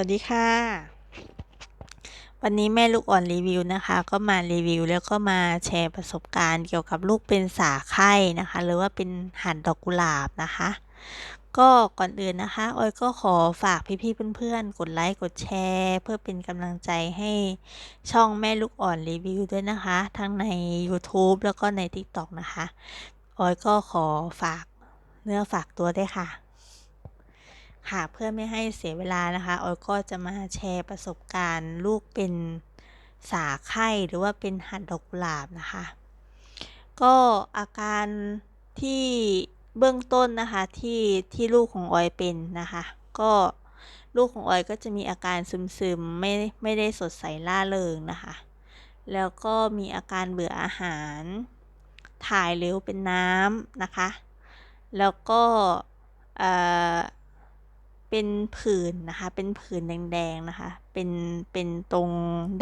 วัสดีค่ะ วันนี้แม่ลูกอ่อนรีวิวนะคะ ก็มารีวิวแล้วก็มาแชร์ประสบการณ์เกี่ยวกับลูกเป็นสาไข้นะคะ หรือว่าเป็นหันดอกกุหลาบนะคะ ก็ก่อนอื่นนะคะออยก็ขอฝากพี่ๆเพื่อนๆ กดไลค์กดแชร์ เพื่อเป็นกำลังใจให้ช่องแม่ลูกอ่อนรีวิวด้วยนะคะ ทั้งใน YouTube แล้วก็ใน TikTok นะคะออยก็ขอฝากเนื้อฝากตัวด้วยค่ะ ค่ะเพื่อไม่ให้เสียเวลานะคะออยก็จะมาแชร์ประสบการณ์ลูกเป็นสาไข้หรือว่าเป็นหัดดอกกุหลาบนะคะ ก็อาการที่เบื้องต้นนะคะที่ที่ลูกของออยเป็นนะคะ ก็ลูกของออยก็จะมีอาการซึมๆไม่ไม่ได้สดใสล่าเริงนะคะ แล้วก็มีอาการเบื่ออาหาร ถ่ายเร็วเป็นน้ำนะคะ แล้วก็ เป็นผื่นนะคะ เป็นผื่นแดงๆนะคะ เป็น เป็นตรง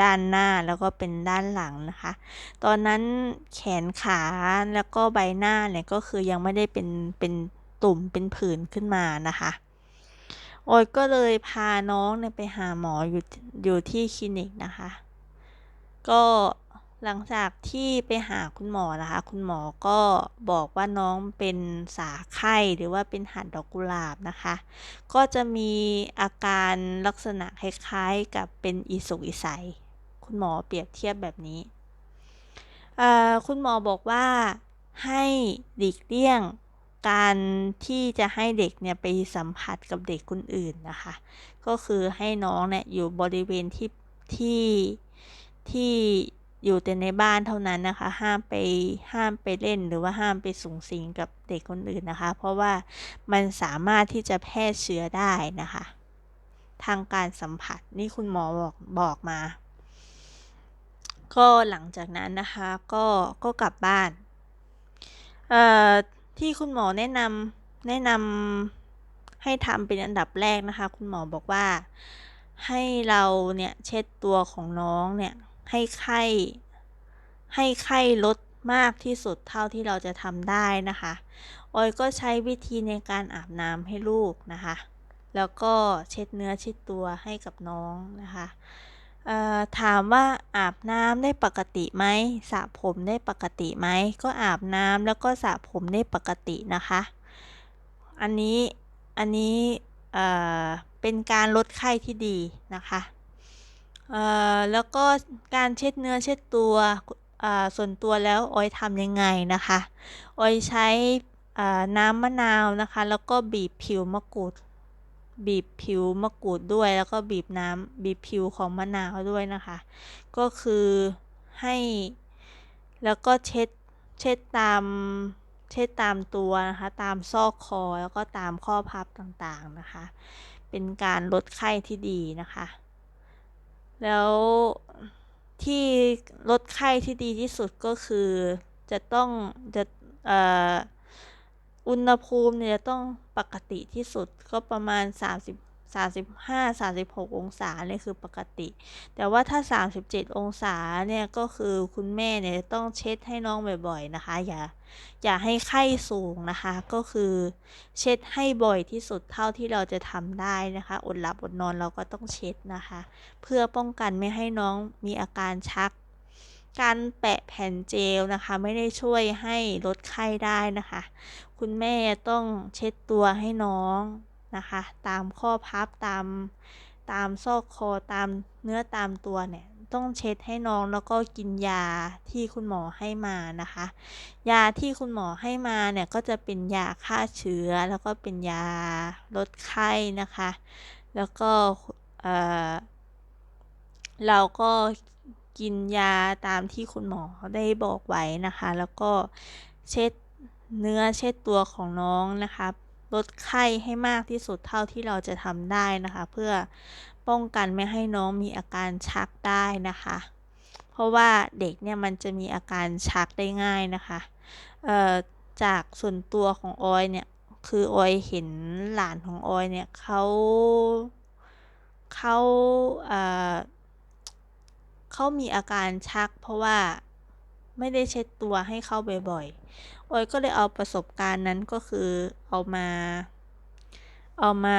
ด้านหน้าแล้วก็เป็นด้านหลังนะคะ ตอนนั้นแขนขาแล้วก็ใบหน้าเนี่ยก็คือยังไม่ได้เป็น เป็นตุ่ม เป็นผื่นขึ้นมานะคะโอยก็เลยพาน้องเนี่ยไปหาหมออยู่ อยู่ที่คลินิกนะคะ ก็ หลังจากที่ไปหาคุณหมอนะคะ คุณหมอก็บอกว่าน้องเป็นสาไข้หรือว่าเป็นหัดดอกกุหลาบนะคะ ก็จะมีอาการลักษณะคล้ายๆกับเป็นอีสุกอีใสคุณหมอเปรียบเทียบแบบนี้ คุณหมอบอกว่าให้หลีกเลี่ยงการที่จะให้เด็กเนี่ยไปสัมผัสกับเด็กคนอื่นนะคะ ก็คือให้น้องเนี่ยอยู่บริเวณที่ที่ที่ อยู่แต่ในบ้านเท่านั้นนะคะ ห้ามไปห้ามไปเล่นหรือว่าห้ามไปสูงสิงกับเด็กคนอื่นนะคะ เพราะว่ามันสามารถที่จะแพร่เชื้อได้นะคะ ทางการสัมผัสนี่คุณหมอบอกบอกมา ก็หลังจากนั้นนะคะก็ก็กลับบ้านที่คุณหมอแนะนำแนะนำให้ทำเป็นอันดับแรกนะคะ คุณหมอบอกว่าให้เราเนี่ยเช็ดตัวของน้องเนี่ย ให้ไข้ ให้ไข้ลดมากที่สุดเท่าที่เราจะทำได้นะคะออยก็ใช้วิธีในการอาบน้ำให้ลูกนะคะ แล้วก็เช็ดเนื้อเช็ดตัวให้กับน้องนะคะถามว่าอาบน้ำได้ปกติไหมสระผมได้ปกติไหมก็อาบน้ำแล้วก็สระผมได้ปกตินะคะ อันนี้อันนี้เป็นการลดไข้ที่ดีนะคะ แล้วก็การเช็ดเนื้อเช็ดตัวส่วนตัวแล้วออยทำยังไงนะคะออยใช้น้ำมะนาวนะคะ แล้วก็บีบผิวมะกรูด บีบผิวมะกรูดด้วย แล้วก็บีบน้ำบีบผิวของมะนาวด้วยนะคะ ก็คือให้แล้วก็เช็ดเช็ดตามเช็ดตามตัวนะคะ ตามซอกคอแล้วก็ตามข้อพับต่างๆนะคะ เป็นการลดไข้ที่ดีนะคะ แล้วที่ลดไข้ที่ดีที่สุดก็คือจะต้องจะอุณหภูมิเนี่ยต้องปกติที่สุดก็ประมาณ 30 35 36 องศาเนี่ยคือปกติ แต่ว่าถ้า 37 องศาเนี่ยก็คือคุณแม่เนี่ยต้องเช็ดให้น้องบ่อยๆนะคะ อย่าอย่าให้ไข้สูงนะคะ ก็คือเช็ดให้บ่อยที่สุดเท่าที่เราจะทำได้นะคะ อดหลับอดนอนเราก็ต้องเช็ดนะคะ เพื่อป้องกันไม่ให้น้องมีอาการชักการแปะแผ่นเจลนะคะ ไม่ได้ช่วยให้ลดไข้ได้นะคะ คุณแม่ต้องเช็ดตัวให้น้อง นะคะ ตามข้อพับตามตามซอกคอตามเนื้อตามตัวเนี่ยต้องเช็ดให้น้องแล้วก็กินยาที่คุณหมอให้มานะคะ ยาที่คุณหมอให้มาเนี่ยก็จะเป็นยาฆ่าเชื้อ แล้วก็เป็นยาลดไข้นะคะ แล้วก็เราก็กินยาตามที่คุณหมอได้บอกไว้นะคะ แล้วก็เช็ดเนื้อเช็ดตัวของน้องนะคะ ลดไข้ให้มากที่สุดเท่าที่เราจะทำได้นะคะ เพื่อป้องกันไม่ให้น้องมีอาการชักได้นะคะ เพราะว่าเด็กเนี่ยมันจะมีอาการชักได้ง่ายนะคะจากส่วนตัวของออยเนี่ยคือออยเห็นหลานของออยเนี่ยเขาเขาเขามีอาการชักเพราะว่า ไม่ได้เช็ดตัวให้เข้าบ่อยๆ ออยก็เลยเอาประสบการณ์นั้นก็คือเอามา เอามา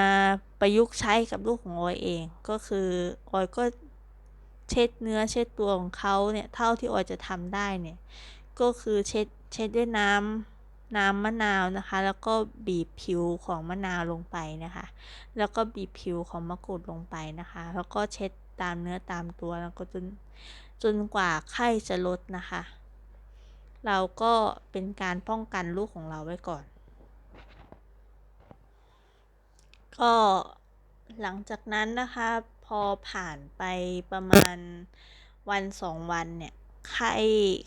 ประยุกต์ใช้กับลูกของออยเอง ก็คือออยก็เช็ดเนื้อเช็ดตัวของเขาเนี่ยเท่าที่ออยจะทำได้เนี่ยก็คือเช็ดเช็ดด้วยน้ำน้ำมะนาวนะคะ แล้วก็บีบผิวของมะนาวลงไปนะคะ แล้วก็บีบผิวของมะกรูดลงไปนะคะ แล้วก็เช็ดตามเนื้อตามตัวแล้วก็จนจนกว่าไข้จะลดนะคะ เราก็เป็นการป้องกันลูกของเราไว้ก่อน ก็หลังจากนั้นนะคะ พอผ่านไปประมาณวันสองวันเนี่ยไข้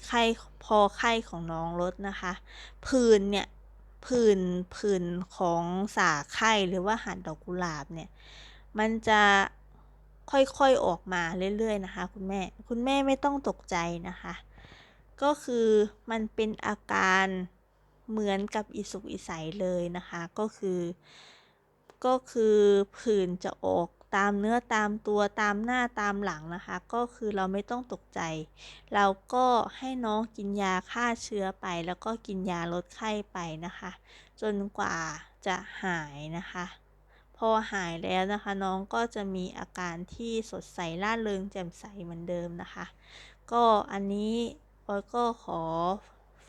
ไข้พอไข้ของน้องลดนะคะ ผื่นเนี่ยผื่นผื่นของสาไข้หรือว่าหันดอกกุหลาบเนี่ย มันจะค่อยๆออกมาเรื่อยๆนะคะ คุณแม่คุณแม่ไม่ต้องตกใจนะคะ ก็คือมันเป็นอาการเหมือนกับอิสุกอิสัยเลยนะคะ ก็คือ ก็คือผื่นจะออกตามเนื้อตามตัวตามหน้าตามหลังนะคะ ก็คือเราไม่ต้องตกใจ เราก็ให้น้องกินยาฆ่าเชื้อไป แล้วก็กินยาลดไข้ไปนะคะ จนกว่าจะหายนะคะ พอหายแล้วนะคะ น้องก็จะมีอาการที่สดใสร่าเริงแจ่มใสเหมือนเดิมนะคะ ก็อันนี้ ออยก็ขอ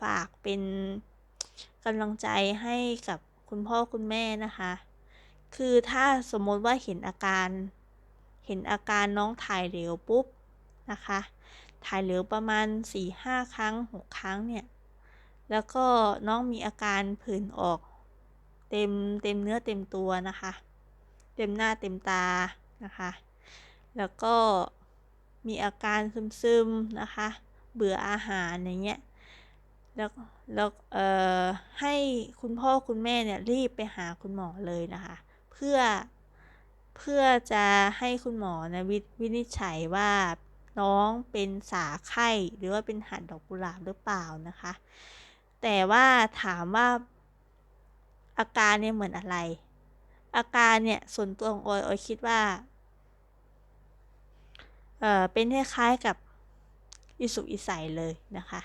ฝากเป็นกำลังใจให้กับคุณพ่อคุณแม่นะคะ คือถ้าสมมติว่าเห็นอาการ เห็นอาการน้องถ่ายเหลวปุ๊บนะคะ ถ่ายเหลวประมาณ 4-5 ครั้ง 6 ครั้งเนี่ย แล้วก็น้องมีอาการผื่นออกเต็มเต็มเนื้อเต็มตัวนะคะ เต็มหน้าเต็มตานะคะ แล้วก็มีอาการซึมๆนะคะ เบื่ออาหารอย่างเงี้ยแล้วแล้วเอ่อให้คุณพ่อคุณแม่เนี่ยรีบไปหาคุณหมอเลยนะคะ เพื่อเพื่อจะให้คุณหมอนะววินิจฉัยว่าน้องเป็นสาไข้หรือว่าเป็นหัดดอกกุหลาบหรือเปล่านะคะ แต่ว่าถามว่าอาการเนี่ยเหมือนอะไร อาการเนี่ยส่วนตัวของออยออยคิดว่าเออเป็นคล้ายๆกับ อิสุกอิสัยเลยนะคะ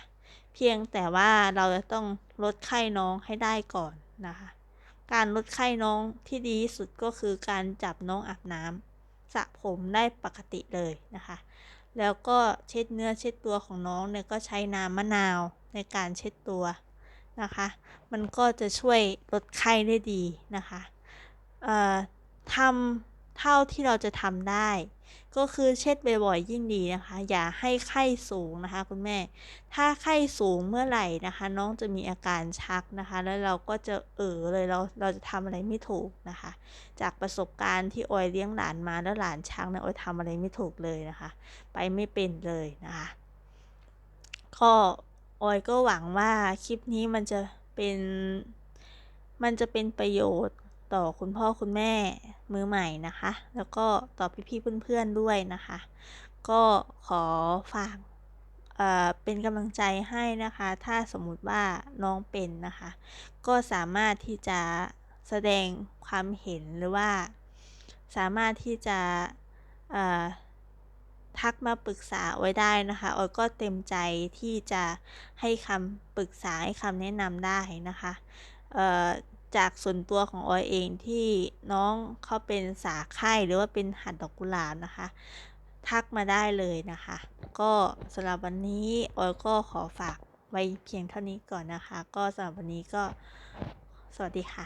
เพียงแต่ว่าเราจะต้องลดไข้น้องให้ได้ก่อนนะคะ การลดไข้น้องที่ดีที่สุดก็คือการจับน้องอาบน้ำสระผมได้ปกติเลยนะคะ แล้วก็เช็ดเนื้อเช็ดตัวของน้องเนี่ยก็ใช้น้ำมะนาวในการเช็ดตัวนะคะ มันก็จะช่วยลดไข้ได้ดีนะคะทำเท่าที่เราจะทำได้ ก็คือเช็ดบ่อยๆยิ่งดีนะคะ อย่าให้ไข้สูงนะคะ คุณแม่ ถ้าไข้สูงเมื่อไหร่นะคะ น้องจะมีอาการชักนะคะ แล้วเราก็จะเออเลยเราเราจะทำอะไรไม่ถูกนะคะ จากประสบการณ์ที่ออยเลี้ยงหลานมาแล้วหลานชักเนี่ยออยทำอะไรไม่ถูกเลยนะคะ ไปไม่เป็นเลยนะคะก็ออยก็หวังว่าคลิปนี้มันจะเป็นมันจะเป็นประโยชน์ ต่อคุณพ่อคุณแม่มือใหม่นะคะ แล้วก็ต่อพี่ๆเพื่อนๆด้วยนะคะ ก็ขอฝากเเป็นกำลังใจให้นะคะ ถ้าสมมุติว่าน้องเป็นนะคะ ก็สามารถที่จะแสดงความเห็นหรือว่า สามารถที่จะทักมาปรึกษาไว้ได้นะคะออยก็เต็มใจที่จะให้คำปรึกษาให้คำแนะนำได้นะคะ จากส่วนตัวของออยเองที่น้องเขาเป็นสาไข้หรือว่าเป็นหัดดอกกุหลาบนะคะ ทักมาได้เลยนะคะ ก็สำหรับวันนี้ออยก็ขอฝากไว้เพียงเท่านี้ก่อนนะคะ ก็สำหรับวันนี้ก็สวัสดีค่ะ